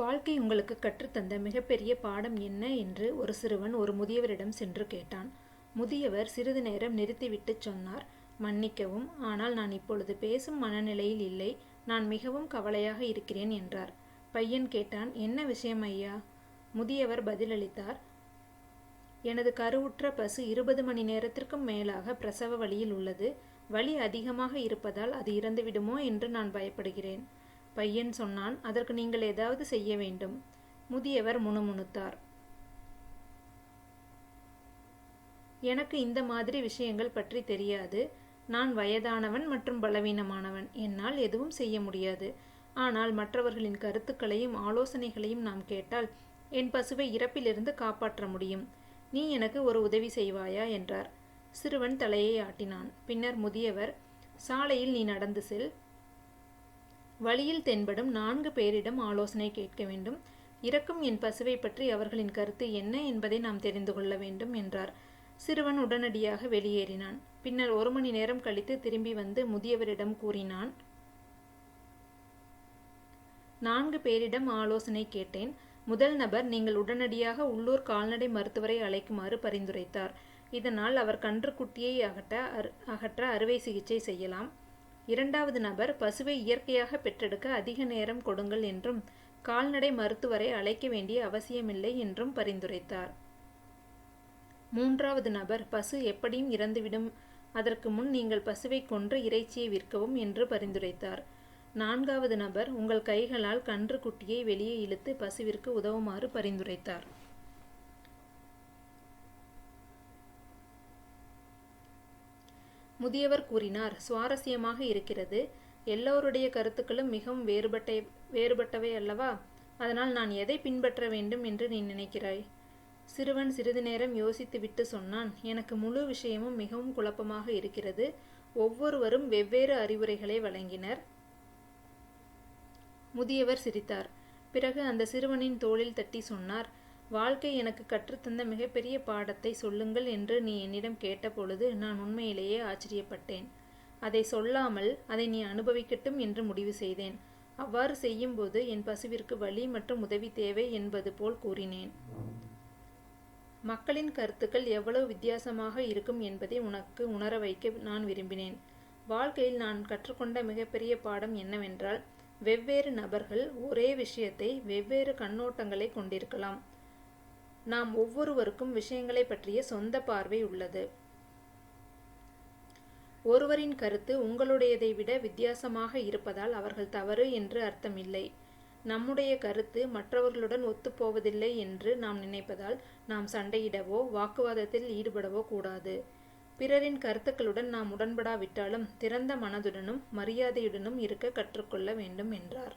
வாழ்க்கை உங்களுக்கு கற்றுத்தந்த மிகப்பெரிய பாடம் என்ன என்று ஒரு சிறுவன் ஒரு முதியவரிடம் சென்று கேட்டான். முதியவர் சிறிது நேரம் நிறுத்திவிட்டு சொன்னார் மன்னிக்கவும் ஆனால் நான் இப்பொழுது பேசும் மனநிலையில் இல்லை. நான் மிகவும் கவலையாக இருக்கிறேன் என்றார். பையன் கேட்டான் என்ன விஷயம் ஐயா? முதியவர் பதிலளித்தார் எனது கருவுற்ற பசு இருபது மணி நேரத்திற்கும் மேலாக பிரசவ வழியில் உள்ளது. வலி அதிகமாக இருப்பதால் அது இறந்துவிடுமோ என்று நான் பயப்படுகிறேன். பையன் சொன்னான் அதற்கு நீங்கள் ஏதாவது செய்ய வேண்டும். முதியவர் முணுமுணுத்தார். எனக்கு இந்த மாதிரி விஷயங்கள் பற்றி தெரியாது. நான் வயதானவன் மற்றும் பலவீனமானவன். என்னால் எதுவும் செய்ய முடியாது. ஆனால் மற்றவர்களின் கருத்துக்களையும் ஆலோசனைகளையும் நாம் கேட்டால் என் பசுவை இறப்பிலிருந்து காப்பாற்ற முடியும். நீ எனக்கு ஒரு உதவி செய்வாயா? என்றார். சிறுவன் தலையை ஆட்டினான். பின்னர் முதியவர் சாலையில் நீ நடந்து செல். வழியில் தென்படும் நான்கு பேரிடம் ஆலோசனை கேட்க வேண்டும். இறக்கும் என் பசுவை பற்றி அவர்களின் கருத்து என்ன என்பதை நாம் தெரிந்து கொள்ள வேண்டும் என்றார். சிறுவன் உடனடியாக வெளியேறினான். பின்னர் ஒரு மணி நேரம் கழித்து திரும்பி வந்து முதியவரிடம் கூறினான் நான்கு பேரிடம் ஆலோசனை கேட்டேன். முதல் நபர் நீங்கள் உடனடியாக உள்ளூர் கால்நடை மருத்துவரை அழைக்குமாறு பரிந்துரைத்தார். இதனால் அவர் கன்றுக்குட்டியை அகற்ற அகற்ற அறுவை சிகிச்சை செய்யலாம். இரண்டாவது நபர் பசுவை இயற்கையாக பெற்றெடுக்க அதிக நேரம் கொடுங்கள் என்றும் கால்நடை மருத்துவரை அழைக்க வேண்டிய அவசியமில்லை என்றும் பரிந்துரைத்தார். மூன்றாவது நபர் பசு எப்படியும் இறந்துவிடும். அதற்கு முன் நீங்கள் பசுவை கொன்று இறைச்சியை விற்கவும் என்று பரிந்துரைத்தார். நான்காவது நபர் உங்கள் கைகளால் கன்று குட்டியை வெளியே இழுத்து பசுவிற்கு உதவுமாறு பரிந்துரைத்தார். முதியவர் கூறினார் சுவாரஸ்யமாக இருக்கிறது. எல்லோருடைய கருத்துக்களும் மிகவும் வேறுபட்ட வேறுபட்டவை அல்லவா? அதனால் நான் எதை பின்பற்ற வேண்டும் என்று நீ நினைக்கிறாய்? சிறுவன் சிறிது நேரம் யோசித்துவிட்டு சொன்னான் எனக்கு முழு விஷயமும் மிகவும் குழப்பமாக இருக்கிறது. ஒவ்வொருவரும் வெவ்வேறு அறிவுரைகளை வழங்கினர். முதியவர் சிரித்தார். பிறகு அந்த சிறுவனின் தோளில் தட்டி சொன்னார் வாழ்க்கை எனக்கு கற்றுத்தந்த மிகப்பெரிய பாடத்தை சொல்லுங்கள் என்று நீ என்னிடம் கேட்டபொழுது நான் உண்மையிலேயே ஆச்சரியப்பட்டேன். அதை சொல்லாமல் அதை நீ அனுபவிக்கட்டும் என்று முடிவு செய்தேன். அவ்வாறு செய்யும்போது என் பசுவிற்கு வழி மற்றும் உதவி தேவை என்பது போல் கூறினேன். மக்களின் கருத்துக்கள் எவ்வளவு வித்தியாசமாக இருக்கும் என்பதை உனக்கு உணர வைக்க நான் விரும்பினேன். வாழ்க்கையில் நான் கற்றுக்கொண்ட மிகப்பெரிய பாடம் என்னவென்றால் வெவ்வேறு நபர்கள் ஒரே விஷயத்தை வெவ்வேறு கண்ணோட்டங்களை கொண்டிருக்கலாம். நாம் ஒவ்வொருவருக்கும் விஷயங்களை பற்றிய சொந்த பார்வை உள்ளது. ஒருவரின் கருத்து உங்களுடையதை விட வித்தியாசமாக இருப்பதால் அவர்கள் தவறு என்று அர்த்தமில்லை. நம்முடைய கருத்து மற்றவர்களுடன் ஒத்துப்போவதில்லை என்று நாம் நினைப்பதால் நாம் சண்டையிடவோ வாக்குவாதத்தில் ஈடுபடவோ கூடாது. பிறரின் கருத்துக்களுடன் நாம் உடன்படாவிட்டாலும் திறந்த மனதுடனும் மரியாதையுடனும் இருக்க கற்றுக்கொள்ள வேண்டும் என்றார்.